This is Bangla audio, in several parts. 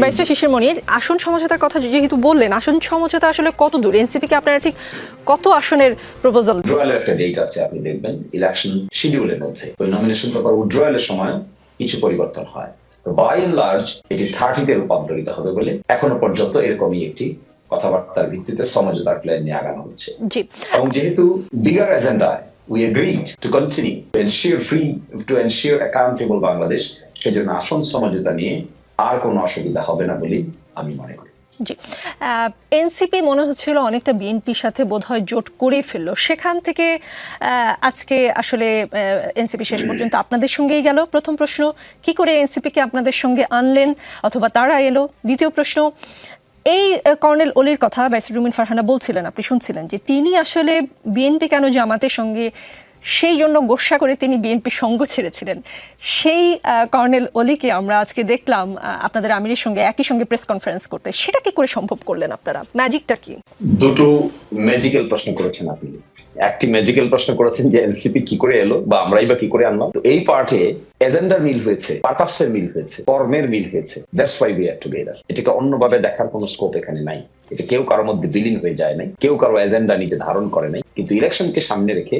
ব্যারিস্টার শিশির মনির আসন সমঝোতার কথা যেহেতু বললেন আসন সমঝোতা আসলে কত দূর? এনসিপি কে আপনারা ঠিক কত আসনের প্রপোজাল উইথড্রয়ালের একটা ডেট আছে আপনি দেখবেন ইলেকশন শিডিউলের মধ্যে। ওই নমিনেশন পেপার উইথড্রয়ালের সময় কিছু পরিবর্তন হয়। বাই এন্ড লার্জ এটি থার্টিতে রূপান্তরিত হবে বলে এখনও পর্যন্ত এরকমই একটি কথাবার্তার ভিত্তিতে সমঝোতার প্ল্যান নিয়ে আগানো হচ্ছে। জি। এবং যেহেতু bigger এজেন্ডায় we agreed to continue to ensure free to ensure accountable Bangladesh সেজন্য আসন সমঝোতা নিয়ে আর কোনো অসুবিধা হবে না বলেই আমি মনে করি। জি। এনসিপি মনে হচ্ছিল অনেকটা বিএনপির সাথে বোধহয় জোট করে ফেলল। সেখান থেকে আজকে আসলে এনসিপি শেষ পর্যন্ত আপনাদের সঙ্গেই গেল। প্রথম প্রশ্ন, কি করে এনসিপিকে আপনাদের সঙ্গে আনলেন? অথবা তারা এলো? দ্বিতীয় প্রশ্ন, এই কর্নেল অলির কথা ব্যারিস্টার রুমিন ফারহানা বলছিলেন, আপনি শুনছিলেন যে তিনি আসলে বিএনপি কেন জামাতের সঙ্গে সেই জন্য গোসা করে তিনি বিএনপি সঙ্গ ছেড়েছিলেন। সেই কর্নেল অলিকে আমরা আজকে দেখলাম আপনাদের আমিরের সঙ্গে একই সঙ্গে প্রেস কনফারেন্স করতে। সেটা কি করে সম্ভব করলেন আপনারা? ম্যাজিকটা কি? দুটো ম্যাজিক্যাল প্রশ্ন করেছেন আপনি। একটি ম্যাজিক্যাল প্রশ্ন করেছেন যে এনসিপি কি করে এলো বা আমরাই বা কি করে আনলাম। তো এই পার্টে এজেন্ডার মিল হয়েছে, পারপাসের মিল হয়েছে, কর্মের মিল হয়েছে। That's why we are together এটাকে অন্যভাবে দেখার কোনো স্কোপ এখানে নাই। এটা কেউ কারোর মধ্যে বিলীন হয়ে যায় নাই, কেউ কারও এজেন্ডা নিজে ধারণ করে নাই। কিন্তু ইলেকশনকে সামনে রেখে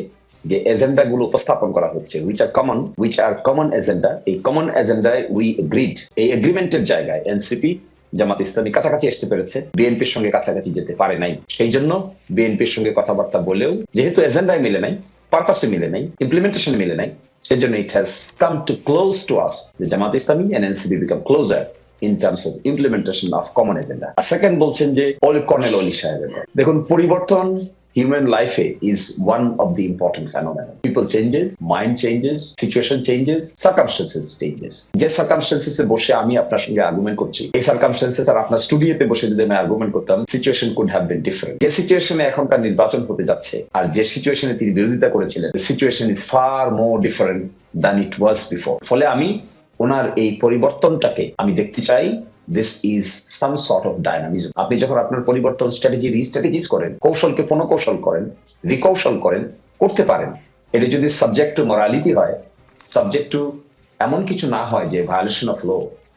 যে এজেন্ডা গুলো উপস্থাপন করা হচ্ছে which are common which are common agenda এই কমন এজেন্ডায় উই এগ্রিড এই এগ্রিমেন্টের জায়গায় এনসিপি জামাত ইসলামী কাছাকাছি আসতে পেরেছে বিএনপির সঙ্গে কাছাকাছি যেতে পারে নাই সেই জন্য বিএনপির সঙ্গে কথাবার্তা বলেও, যেহেতু এজেন্ডায় মিলে নাই পারপাসে মিলে নাই ইমপ্লিমেন্টেশন মিলে নাই, সেই জন্য it has come to close to us Jamaat Islami and NCP become closer in terms of implementation of common agenda second বলছেন যে অল কর্নেল অলি সাহেবের। দেখুন, পরিবর্তন human life is one of the important phenomena. People changes, mind changes, situation changes, circumstances changes. যে circumstances এ বসে আমি আপনার সঙ্গে আর্গুমেন্ট করছি এই সার্কামস্টেন্সেস আর আপনার স্টুডিওতে বসে যদি আমি আর্গুমেন্ট করতাম situation could have been different যে সিচুয়েশনে এখনকার নির্বাচন হতে যাচ্ছে আর যে সিচুয়েশনে তিনি বিরোধিতা করেছিলেন situation is far more different than it was before ফলে আমি ওনার এই পরিবর্তনটাকে আমি দেখতে চাই this is some sort of dynamism আপনি যখন আপনার পরিবর্তন স্ট্র্যাটেজি রিস্ট্র্যাটেজিস করেন, কৌশলকে পুনঃকৌশল করেন রিকৌশল করেন, করতে পারেন। এটা যদি সাবজেক্ট টু মরালিটি হয় সাবজেক্ট টু এমন কিছু না হয় যে ভায়োলেশন অফ ল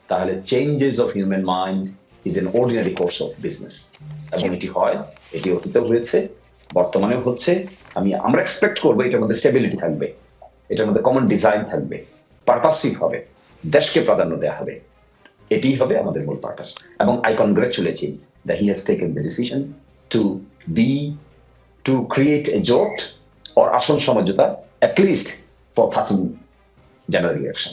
তাহলে changes of human mind is an ordinary course of business এবং এটি হয়, এটি অতীতেও হয়েছে, বর্তমানেও হচ্ছে। আমি, আমরা এক্সপেক্ট করব এটার মধ্যে স্টেবিলিটি থাকবে, এটার মধ্যে কমন ডিজাইন থাকবে পারপাসিভ হবে। দেশকে প্রাধান্য দেওয়া হবে। এটি হবে আমাদের মূল পারপাস। এবং I congratulate him that he has taken the decision to be to create a জোট অর আসন সমঝোতা at least for thirteen January election